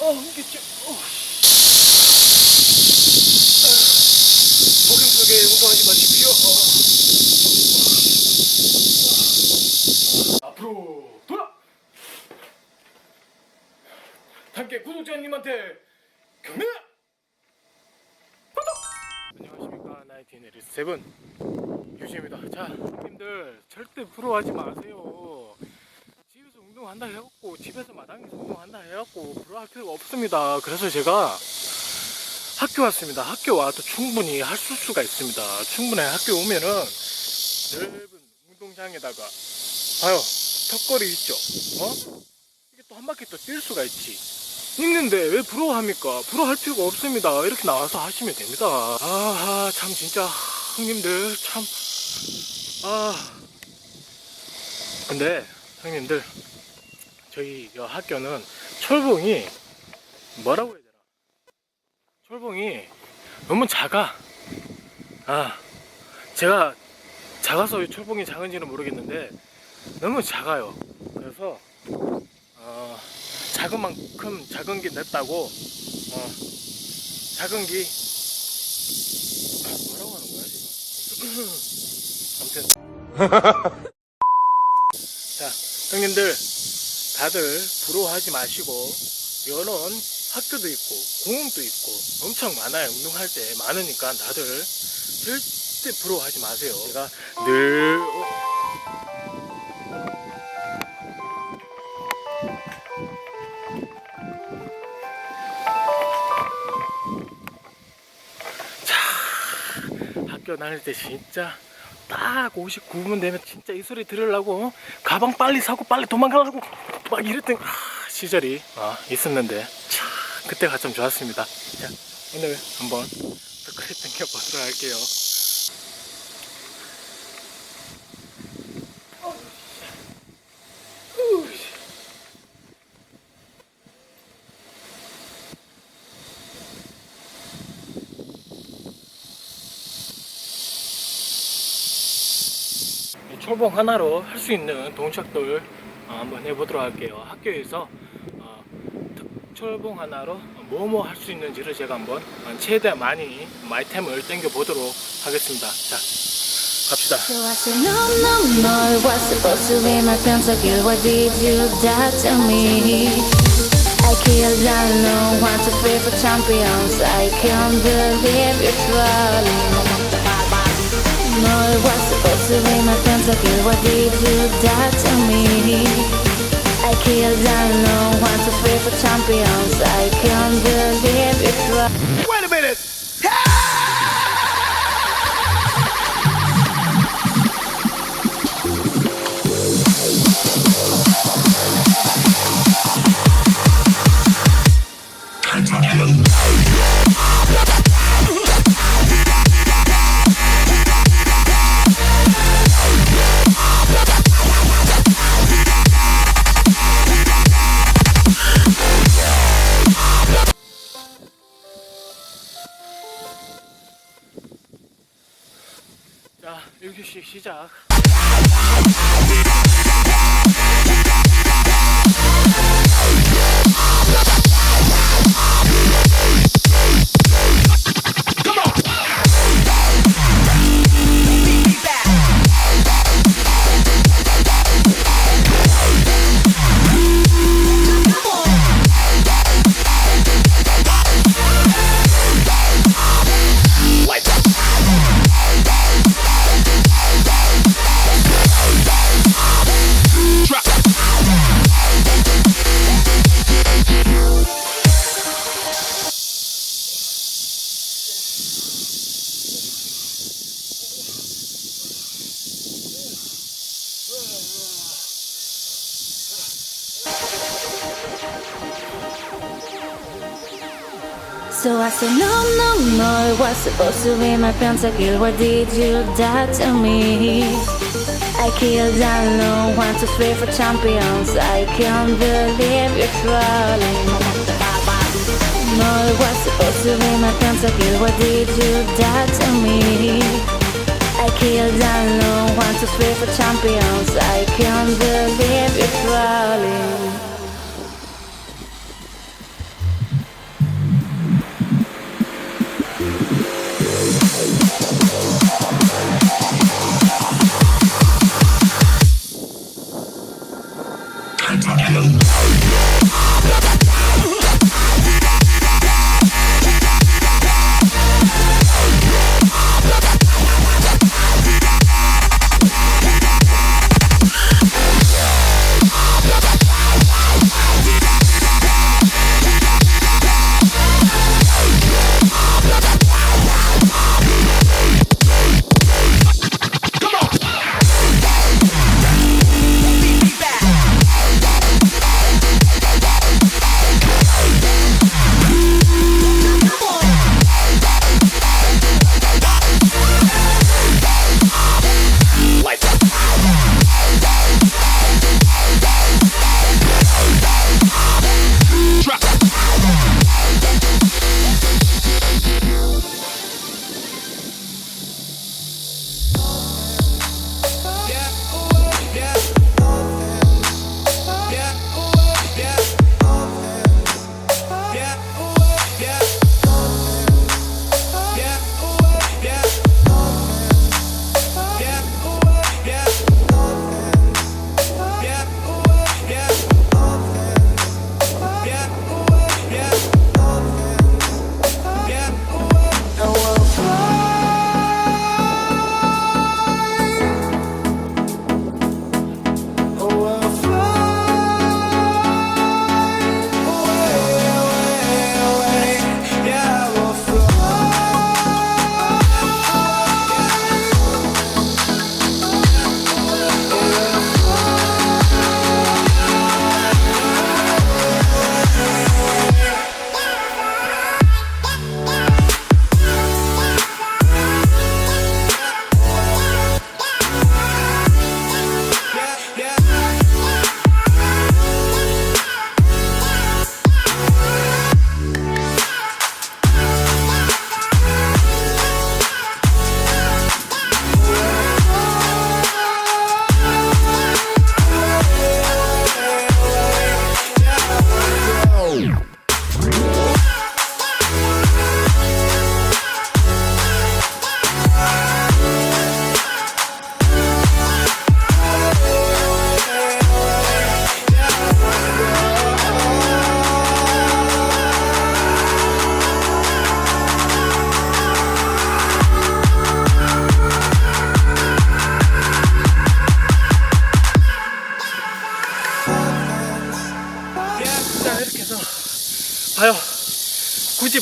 어, 흥겠죠. 어. 목욕 속에 운동하지 마십시오. 어. 앞으로 돌아. 함께 구독자님한테 경례. 안녕하십니까 나이티네리 세븐 유시입니다. 자, 님들 절대 부러워하지 마세요. 운동한다 해갖고 집에서 마당에서 운동한다 해갖고 부러워할 필요가 없습니다. 그래서 제가 학교 왔습니다. 학교 와도 충분히 할 수가 있습니다. 충분히 학교 오면은 넓은 운동장에다가 봐요 턱걸이 있죠. 어? 이게 또 한 바퀴 또 뛸 수가 있지. 있는데 왜 부러워합니까? 부러워할 필요가 없습니다. 이렇게 나와서 하시면 됩니다. 아하 참 진짜 형님들 참 아. 근데 형님들 저희 여 학교는 철봉이 뭐라고 해야 되나? 철봉이 너무 작아. 아 제가 작아서 이 철봉이 작은지는 모르겠는데 너무 작아요. 그래서 어, 작은 만큼 작은 게 냈다고 어, 작은 게 뭐라고 하는 거야 지금? 아무튼 자 형님들 다들 부러워하지 마시고 여는 학교도 있고 공원도 있고 엄청 많아요. 운동할 때 많으니까 다들 절대 부러워하지 마세요. 제가 늘 어, 학교 다닐 때 진짜 딱 59분 되면 진짜 이 소리 들으려고 가방 빨리 사고 빨리 도망가려고 막 이랬던 아, 시절이 아, 있었는데 참 그때가 참 좋았습니다. 자, 오늘 한번 덕크리 당겨보도록 할게요. 이 철봉 하나로 할 수 있는 동작들 어, 한번 해보도록 할게요. 학교에서 어, 특- 철봉 하나로 뭐뭐 할 수 있는지를 제가 한번 어, 최대한 많이 아이템을 땡겨 보도록 하겠습니다. 자, 갑시다. I to to me? I killed alone, one, two, three for champions. I can't believe you're trolling. No, it was supposed to be my pentakill. Why did you die to me? I killed alone, one, two, three for champions. I can't believe you're trolling. Wait a minute. 자, 1교시 시작. So I said, no, no, no, it was supposed to be my pentakill. Why did you die to me? I killed alone, one, two, three for champions. I can't believe you're trolling. No, it was supposed to be my pentakill. Why did you die to me? I killed alone, one, two, three for champions. I can't believe you're trolling.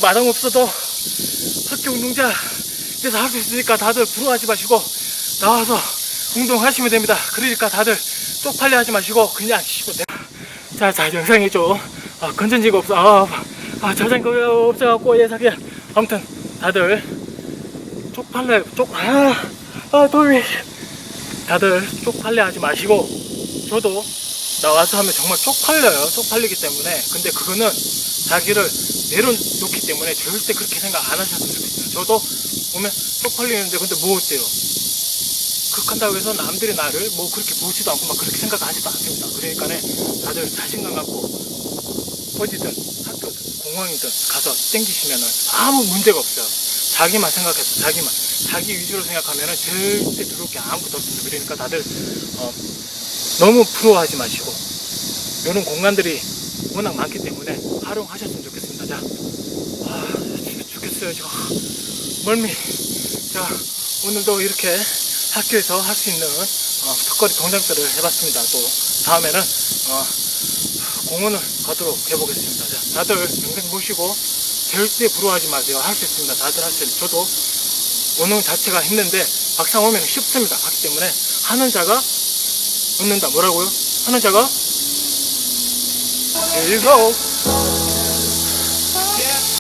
마당 없어도 학교 운동장 에서 할 수 있으니까 다들 부러워하지 마시고 나와서 운동하시면 됩니다. 그러니까 다들 쪽팔려 하지 마시고 그냥 쉬고 내. 자, 자, 영상이 좀 아, 건전지가 없어. 아, 아 저장고가 없어갖고 예사기. 아무튼 다들 쪽팔려 쪽 아, 아 더위. 다들 쪽팔려 하지 마시고 저도 나와서 하면 정말 쪽팔려요. 쪽팔리기 때문에. 근데 그거는 자기를 내려놓기 때문에 절대 그렇게 생각 안 하셨으면 좋겠어요. 저도 보면 쪽팔리는데 근데 뭐 어때요? 극한다고 해서 남들이 나를 뭐 그렇게 보지도 않고 막 그렇게 생각하지도 않습니다. 그러니까 다들 자신감 갖고 어디든 학교든 공항이든 가서 땡기시면은 아무 문제가 없어요. 자기만 생각해서 자기만 자기 위주로 생각하면은 절대 들어올 게 아무것도 없습니다. 그러니까 다들 어, 너무 부러워하지 마시고 이런 공간들이 워낙 많기 때문에 활용하셨으면 좋겠습니다. 자, 아, 죽- 죽겠어요 지금 멀미. 자, 오늘도 이렇게 학교에서 할 수 있는 어, 턱걸이 동작들을 해봤습니다. 또 다음에는 어, 공원을 가도록 해보겠습니다. 자, 다들 영상 보시고 절대 부러워하지 마세요. 할 수 있습니다. 다들 할 수 있어요. 저도 오는 자체가 힘든데 막상 오면 쉽습니다. 하기 때문에 하는 자가 얻는다. 뭐라고요? 하는 자가 즐거워.